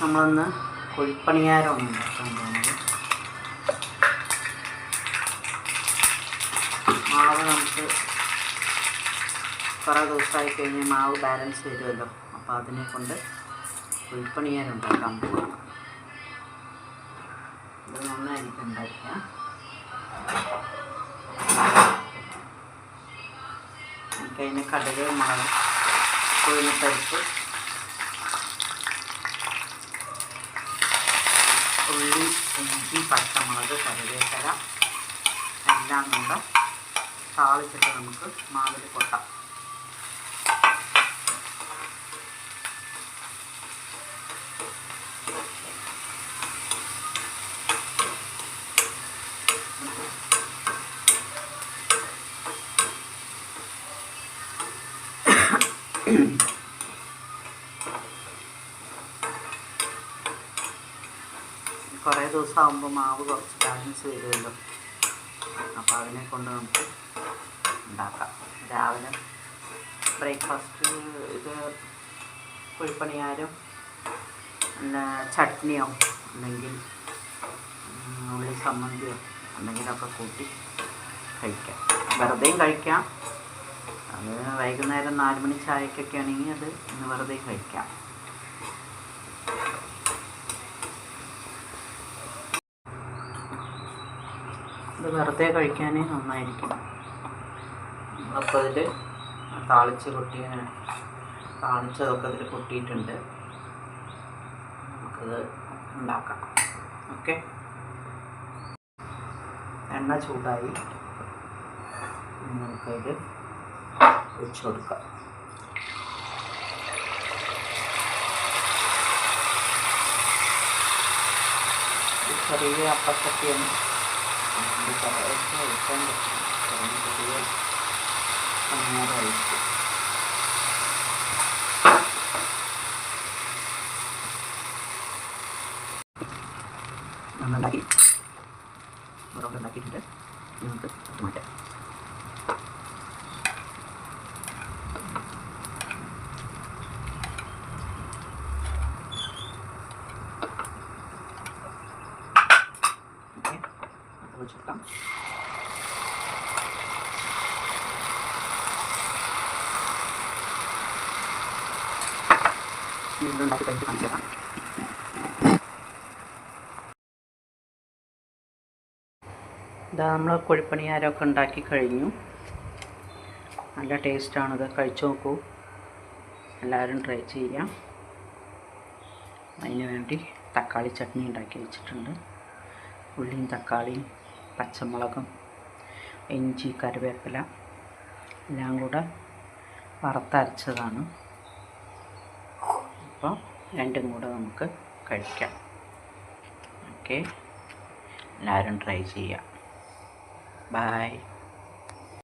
നമ്മളൊന്ന് കുഴിപ്പണിയാരമാണ് ഉണ്ടാക്കാൻ പോകുന്നത്. മാവ് നമുക്ക് കുറേ ദിവസമായി കഴിഞ്ഞാൽ മാവ് ബാലൻസ് വരുമല്ലോ. അപ്പോൾ അതിനെ കൊണ്ട് കുഴിപ്പണിയാരം ഉണ്ടാക്കാൻ പോവാണ് ഇത് നന്നായിട്ട് ഉണ്ടാക്കുക നമുക്കതിന് കടുക് മുളക് ഉഴുന്നപ്പരിപ്പ് ഉള്ളി ഇഞ്ചി പച്ചമുളക് കറിവേപ്പില എല്ലാം കൊണ്ട് താളിച്ചിട്ട് നമുക്ക് മാവിൽ കൊട്ടാം. കുറേ ദിവസം ആകുമ്പോൾ മാവ് കുറച്ച് ബാലൻസ് വരുമല്ലോ. അപ്പോൾ അതിനെ കൊണ്ട് നമുക്ക് ഉണ്ടാക്കാം. രാവിലെ ബ്രേക്ക്ഫാസ്റ്റ് ഇത് കുഴിപ്പണിയാരും പിന്നെ ചട്നിയോ അല്ലെങ്കിൽ ഉള്ളി സമ്മന്തിയോ എന്തെങ്കിലുമൊക്കെ കൂട്ടി കഴിക്കാം. വെറുതെയും കഴിക്കാം. അത് വൈകുന്നേരം നാല് മണി ചായക്കൊക്കെ ആണെങ്കിൽ അത് ഇന്ന് വെറുതെ കഴിക്കാം. ഇത് വെറുതെ കഴിക്കാനേ നന്നായിരിക്കും. അപ്പോൾ അതിൽ താളിച്ച് കൊട്ടിയ താളിച്ചതൊക്കെ അതിൽ കൊട്ടിയിട്ടുണ്ട്. നമുക്കത് ഉണ്ടാക്കാം. ഓക്കെ? എണ്ണ ചൂടായി. നമുക്കത് ഒഴിച്ചു കൊടുക്കാം. ചെറിയ അപ്പച്ചട്ടിയാണ്. buka esto el fondo permite que veas añado Nanti nambah lagi baru lagi. Sudah untuk tomat ഇതാ നമ്മൾ കുഴിപ്പണിയാരൊക്കെ ഉണ്ടാക്കി കഴിഞ്ഞു. നല്ല ടേസ്റ്റാണിത് കഴിച്ചു നോക്കൂ. എല്ലാവരും ട്രൈ ചെയ്യാം അതിന് വേണ്ടി തക്കാളി ചട്നി ഉണ്ടാക്കി വെച്ചിട്ടുണ്ട്. ഉള്ളിയും തക്കാളിയും പച്ചമുളകും ഇഞ്ചി കറിവേപ്പില എല്ലാം കൂടെ വറുത്തരച്ചതാണ് അപ്പോൾ രണ്ടും കൂടെ നമുക്ക് കഴിക്കാം. ഓക്കെ. എല്ലാവരും ട്രൈ ചെയ്യാം. Bye.